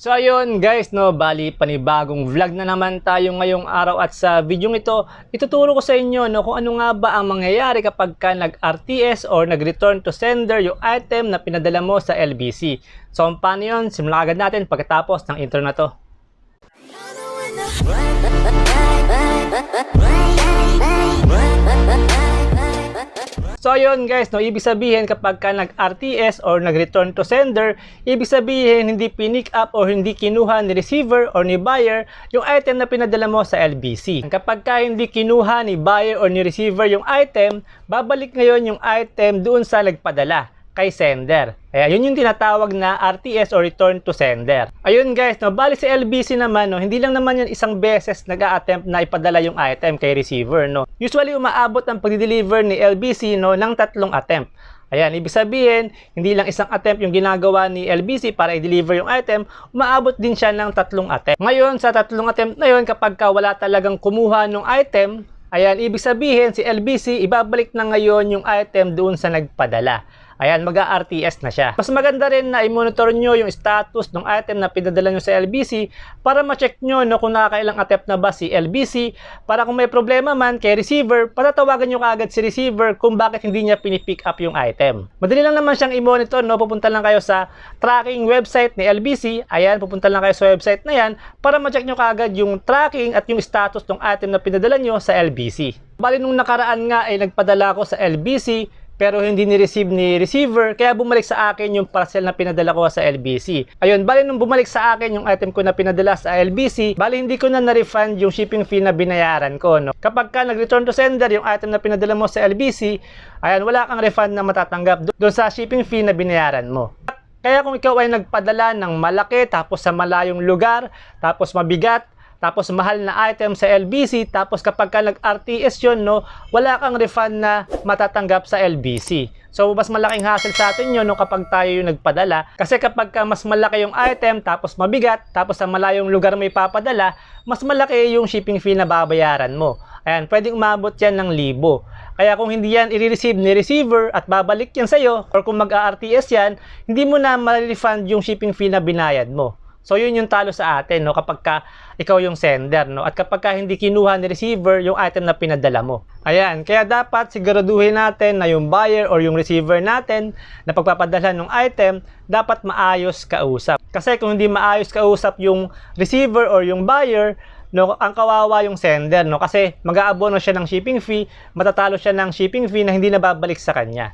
So ayun guys, no, bali panibagong vlog na naman tayo ngayong araw at sa video ito, ituturo ko sa inyo no, kung ano nga ba ang mangyayari kapag ka nag-RTS or nag-return to sender yung item na pinadala mo sa LBC. So paano yun? Simulan agad natin pagkatapos ng intro na to. So ayun guys, no, ibig sabihin kapag ka nag-RTS or nag-return to sender, ibig sabihin hindi pinick up or hindi kinuha ni receiver or ni buyer yung item na pinadala mo sa LBC. Kapag ka hindi kinuha ni buyer or ni receiver yung item, babalik ngayon yung item doon sa nagpadala kay sender. Kaya yun yung tinatawag na RTS or return to sender. Ayun guys, no, bali sa LBC naman, no, hindi lang naman yan isang beses nag attempt na ipadala yung item kay receiver. No. Usually umaabot ang pagdi-deliver ni LBC no, ng tatlong attempt. Ayan, ibig sabihin, hindi lang isang attempt yung ginagawa ni LBC para i-deliver yung item, umaabot din siya ng tatlong attempt. Ngayon, sa tatlong attempt na yun, kapag ka wala talagang kumuha ng item, ayan, ibig sabihin, si LBC, ibabalik na ngayon yung item doon sa nagpadala. Ayan, mag-RTS na siya. Mas maganda rin na i-monitor nyo yung status ng item na pinadala nyo sa LBC para ma-check nyo no, kung nakakailang attempt na ba si LBC para kung may problema man kay receiver, patatawagan nyo kaagad si receiver kung bakit hindi niya pinipick up yung item. Madali lang naman siyang i-monitor, no? pupunta lang kayo sa tracking website ni LBC. Ayan, pupunta lang kayo sa website na yan para ma-check nyo kaagad yung tracking at yung status ng item na pinadala nyo sa LBC. Bali nung nakaraan nga ay nagpadala ko sa LBC pero hindi ni-receive ni receiver, kaya bumalik sa akin yung parcel na pinadala ko sa LBC. Ayun, bali nung bumalik sa akin yung item ko na pinadala sa LBC, bali hindi ko na na-refund yung shipping fee na binayaran ko. No? Kapag ka nag-return to sender yung item na pinadala mo sa LBC, ayan, wala kang refund na matatanggap doon sa shipping fee na binayaran mo. Kaya kung ikaw ay nagpadala ng malaki, tapos sa malayong lugar, tapos mabigat, tapos mahal na item sa LBC, tapos kapag ka nag-RTS yun, no, wala kang refund na matatanggap sa LBC. So, mas malaking hassle sa atin yun no, kapag tayo yung nagpadala. Kasi kapag ka mas malaki yung item, tapos mabigat, tapos sa malayong lugar may papadala, mas malaki yung shipping fee na babayaran mo. Ayan, pwedeng umabot yan ng libo. Kaya kung hindi yan i-receive ni receiver at babalik yan sa'yo, or kung mag-RTS yan, hindi mo na ma-refund yung shipping fee na binayad mo. So yun yung talo sa atin no kapag ka ikaw yung sender no at kapag ka hindi kinuha ni receiver yung item na pinadala mo. Ayan, kaya dapat siguraduhin natin na yung buyer or yung receiver natin na pagpapadala ng item dapat maayos kausap. Kasi kung hindi maayos kausap yung receiver or yung buyer, no, ang kawawa yung sender no kasi mag-aabono siya ng shipping fee, matatalo siya ng shipping fee na hindi na babalik sa kanya.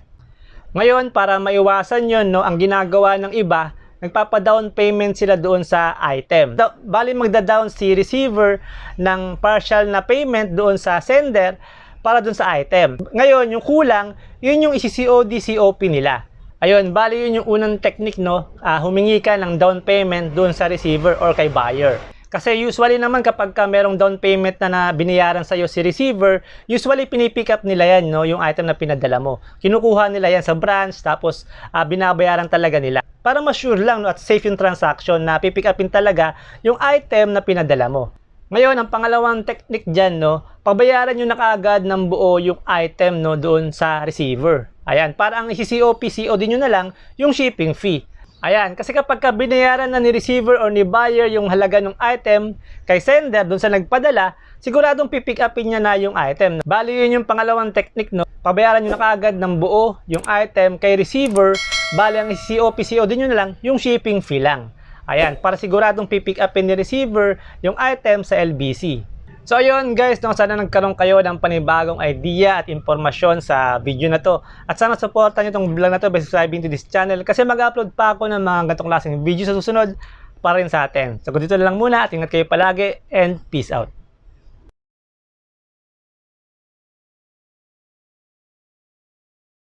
Ngayon, para maiwasan yon no, ang ginagawa ng iba, nagpapa-down payment sila doon sa item. Da- bali magda-down si receiver ng partial na payment doon sa sender para doon sa item. Ngayon, yung kulang, yun yung isi-COD, COP nila. Ayun, bali yun yung unang technique, no? Ah, humingi ka ng down payment doon sa receiver or kay buyer. Kasi usually naman kapag ka merong down payment na, na binayaran sa iyo si receiver, usually pinipick up nila yan, no, yung item na pinadala mo. Kinukuha nila yan sa branch tapos ah, binabayaran talaga nila. Para ma-sure lang no, at safe yung transaction na pipick upin talaga yung item na pinadala mo. Ngayon, ang pangalawang technique dyan, no, pabayaran nyo na kaagad ng buo yung item no, doon sa receiver. Ayan, para ang isi-COP, COD nyo na lang yung shipping fee. Ayan, kasi kapag ka binayaran na ni receiver or ni buyer yung halaga ng item kay sender doon sa nagpadala, siguradong pipick upin niya na yung item. Bali yun yung pangalawang technique, no? Pabayaran nyo na kaagad ng buo yung item kay receiver, bali ang COP, COD nyo na lang yung shipping fee lang. Ayan, para siguradong pipick upin ni receiver yung item sa LBC. So ayun guys, no, sana nagkaroon kayo ng panibagong idea at impormasyon sa video na to. At sana supportan nyo itong vlog na to by subscribing to this channel kasi mag-upload pa ako ng mga ganitong klaseng video sa susunod para rin sa atin. So dito lang muna at ingat kayo palagi and peace out.